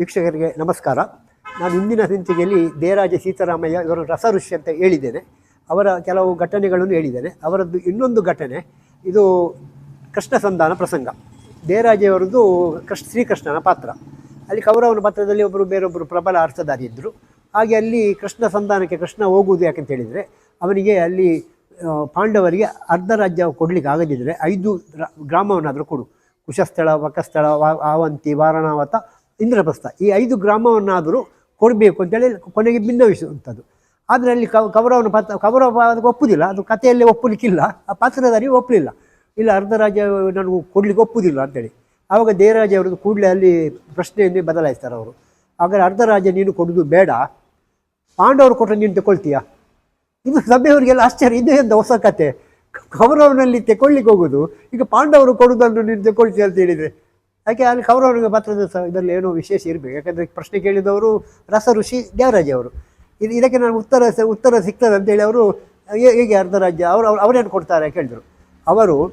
ವೀಕ್ಷಕರಿಗೆ ನಮಸ್ಕಾರ. ನಾನು ಇಂದಿನ ಸಂಚಿಕೆಯಲ್ಲಿ ದೇರಾಜ ಸೀತಾರಾಮಯ್ಯ ಇವರ ರಸಋಷಿ ಅಂತ ಹೇಳಿದ್ದೇನೆ. ಅವರ ಕೆಲವು ಘಟನೆಗಳನ್ನು ಹೇಳಿದ್ದೇನೆ. ಅವರದ್ದು ಇನ್ನೊಂದು ಘಟನೆ, ಇದು ಕೃಷ್ಣ ಸಂಧಾನ ಪ್ರಸಂಗ. ದೇರಾಜೆಯವರದ್ದು ಕೃಷ್ಣ, ಶ್ರೀಕೃಷ್ಣನ ಪಾತ್ರ. ಅಲ್ಲಿ ಕೌರವನ ಪಾತ್ರದಲ್ಲಿ ಒಬ್ಬರು ಬೇರೊಬ್ಬರು ಪ್ರಬಲ ಅರ್ಥಧಾರಿ ಇದ್ದರು ಹಾಗೆ ಅಲ್ಲಿ ಕೃಷ್ಣ ಸಂಧಾನಕ್ಕೆ ಕೃಷ್ಣ ಹೋಗುವುದು ಯಾಕಂತ ಹೇಳಿದರೆ, ಅವನಿಗೆ ಅಲ್ಲಿ ಪಾಂಡವರಿಗೆ ಅರ್ಧ ರಾಜ್ಯ ಕೊಡಲಿಕ್ಕೆ ಆಗದಿದ್ದರೆ ಐದು ಗ್ರಾಮವನ್ನಾದರೂ ಕೊಡು. ಕುಶಸ್ಥಳ, ವಕಸ್ಥಳ, ವಾ- ಆವಂತಿ, ವಾರಣಾವತ ಇಂದ್ರಪ್ರಸ್ಥ. ಈ ಐದು ಗ್ರಾಮವನ್ನಾದರೂ ಕೊಡಬೇಕು ಅಂತೇಳಿ ಕೊನೆಗೆ ಭಿನ್ನವಿಸುವಂಥದ್ದು ಆದರೆ ಅಲ್ಲಿ ಕವ ಕೌರವನ ಪಾತ್ರ, ಕೌರವ ಅದಕ್ಕೆ ಒಪ್ಪುದಿಲ್ಲ. ಅದು ಕಥೆಯಲ್ಲಿ ಒಪ್ಪಲಿಕ್ಕಿಲ್ಲ. ಆ ಪಾತ್ರಧಾರಿ ಒಪ್ಪಲಿಲ್ಲ. ಇಲ್ಲ ಅರ್ಧ ರಾಜ ನನಗೆ ಕೊಡ್ಲಿಕ್ಕೆ ಒಪ್ಪುದಿಲ್ಲ ಅಂತೇಳಿ. ಆವಾಗ ದೇವರಾಜ ಅವರದ್ದು ಕೂಡಲೇ ಅಲ್ಲಿ ಪ್ರಶ್ನೆಯನ್ನೇ ಬದಲಾಯಿಸ್ತಾರೆ ಅವರು. ಹಾಗಾದ್ರೆ ಅರ್ಧ ರಾಜ್ಯ ನೀನು ಕೊಡೋದು ಬೇಡ. ಪಾಂಡವರು ಕೊಟ್ಟರೆ ನೀನು ತಗೊಳ್ತೀಯಾ ಇದು ಸಭೆಯವರಿಗೆಲ್ಲ ಆಶ್ಚರ್ಯ. ಇದೇ ಎಂತ ಹೊಸ ಕತೆ ಕೌರವನಲ್ಲಿ ತೆಕೊಳ್ಳಿಕ್ಕೆ ಹೋಗೋದು. ಈಗ ಪಾಂಡವರು ಕೊಡುವುದನ್ನು ನೀನು ತೆಗೊಳ್ತೀಯ ಅಂತ ಹೇಳಿದರೆ ಯಾಕೆ ಅಲ್ಲಿ ಕೌರವರಿಗೆ ಮಾತ್ರದ ಇದರಲ್ಲಿ ಏನೋ ವಿಶೇಷ ಇರಬೇಕು. ಯಾಕಂದರೆ ಪ್ರಶ್ನೆ ಕೇಳಿದವರು ರಸ ಋಷಿ ದೇವರಾಜ ಅವರು. ಇದು ಇದಕ್ಕೆ ನಾನು ಉತ್ತರ ಉತ್ತರ ಸಿಗ್ತದೆ ಅಂತೇಳಿ ಅವರು ಹೇಗೆ ಅರ್ಧ ರಾಜ್ಯ ಅವರು ಅವ್ರು ಅವರೇನು ಕೊಡ್ತಾರೆ ಕೇಳಿದರು. ಅವರು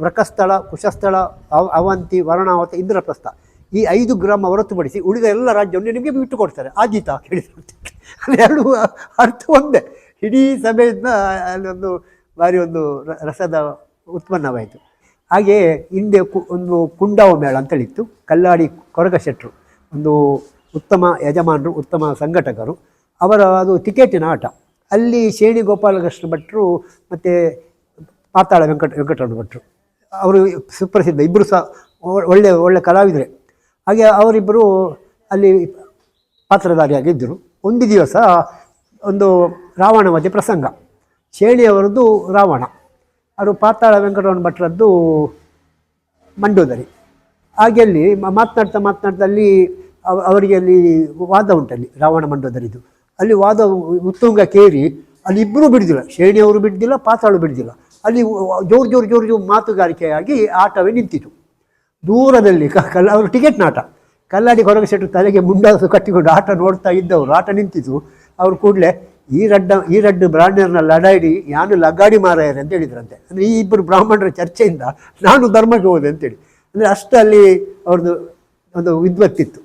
ವೃಕಸ್ಥಳ, ಕುಶಸ್ಥಳ, ಅವ- ಅವಂತಿ, ವರ್ಣಾವತ, ಇಂದ್ರಪ್ರಸ್ಥ ಈ ಐದು ಗ್ರಾಮ ಹೊರತುಪಡಿಸಿ ಉಳಿದ ಎಲ್ಲ ರಾಜ್ಯವನ್ನು ನಿಮಗೆ ಬಿಟ್ಟು ಕೊಡ್ತಾರೆ. ಆಜೀತ ಕೇಳಿದರು ಎರಡು ಅರ್ಥ ಒಂದೇ. ಇಡೀ ಸಭೆಯಿಂದ ಅಲ್ಲೊಂದು ಬಾರಿ ಒಂದು ರಸದ ಉತ್ಪನ್ನವಾಯಿತು. ಹಾಗೆಯೇ ಹಿಂದೆ ಕು, ಒಂದು ಕುಂಡಾವ ಮೇಳ ಅಂತೇಳಿತ್ತು. ಕಲ್ಲಾಡಿ ಕೊರಗ ಶೆಟ್ರು ಒಂದು ಉತ್ತಮ ಯಜಮಾನರು, ಉತ್ತಮ ಸಂಘಟಕರು. ಅವರ ಅದು ಟಿಕೆಟಿನ ಆಟ. ಅಲ್ಲಿ ಶೇಣಿ ಗೋಪಾಲಕೃಷ್ಣ ಭಟ್ರು ಮತ್ತು ಪಾತಾಳ ವೆಂಕಟ ವೆಂಕಟರಮಣ ಭಟ್ರು. ಅವರು ಸುಪ್ರಸಿದ್ಧ ಇಬ್ಬರು ಸಹ ಒ- ಒಳ್ಳೆ ಒಳ್ಳೆ ಕಲಾವಿದರೆ. ಹಾಗೆ ಅವರಿಬ್ಬರು ಅಲ್ಲಿ ಪಾತ್ರಧಾರಿಯಾಗಿದ್ದರು. ಒಂದು ದಿವಸ ಒಂದು ರಾವಣ ಮಧ್ಯೆ ಪ್ರಸಂಗ. ಶೇಣಿಯವರದ್ದು ರಾವಣ. ಅವರು ಪಾತಾಳ ವೆಂಕಟರಮಣ ಭಟ್ರದ್ದು ಮಂಡೋದರಿ. ಹಾಗೆ ಅಲ್ಲಿ ಮಾತನಾಡ್ತಾ ಮಾತನಾಡ್ತಾ ಅಲ್ಲಿ ಅವ- ಅವರಿಗೆ ಅಲ್ಲಿ ವಾದ ಉಂಟಲ್ಲಿ ರಾವಣ ಮಂಡೋದರಿದು. ಅಲ್ಲಿ ವಾದ ಉತ್ತುಂಗ ಕೇರಿ, ಅಲ್ಲಿ ಇಬ್ಬರೂ ಬಿಡ್ದಿಲ್ಲ. ಶೇಣಿಯವರು ಬಿಡ್ದಿಲ್ಲ, ಪಾತಾಳು ಬಿಡ್ದಿಲ್ಲ. ಅಲ್ಲಿ ಜೋರು ಜೋರು ಜೋರು ಜೋರು ಮಾತುಗಾರಿಕೆಯಾಗಿ ಆಟವೇ ನಿಂತಿತು. ದೂರದಲ್ಲಿ ಕಲ್ಲ, ಅವರು ಟಿಕೆಟ್ ನಾಟ. ಕಲ್ಲಾಡಿ ಹೊರಗೆ ಸೆಟ್ಟು ತಲೆಗೆ ಮುಂಡಾಸು ಕಟ್ಟಿಕೊಂಡು ಆಟ ನೋಡ್ತಾ ಇದ್ದವರು, ಆಟ ನಿಂತಿತು. ಅವರು ಕೂಡಲೇ ಈ ರಡ್ಡ, ಈ ರಡ್ಡು ಬ್ರಾಹ್ಮಣರನ್ನ ಲಡಾಡಿ ಯಾನು ಲಗಾಡಿ ಮಾರಾಯರೆ ಅಂತ ಹೇಳಿದ್ರಂತೆ. ಅಂದರೆ ಈ ಇಬ್ಬರು ಬ್ರಾಹ್ಮಣರ ಚರ್ಚೆಯಿಂದ ನಾನು ಧರ್ಮಕ್ಕೆ ಹೋದೆ ಅಂತೇಳಿ. ಅಂದರೆ ಅಷ್ಟು ಅಲ್ಲಿ ಅವ್ರದ್ದು ಒಂದು ವಿದ್ವತ್ತಿತ್ತು.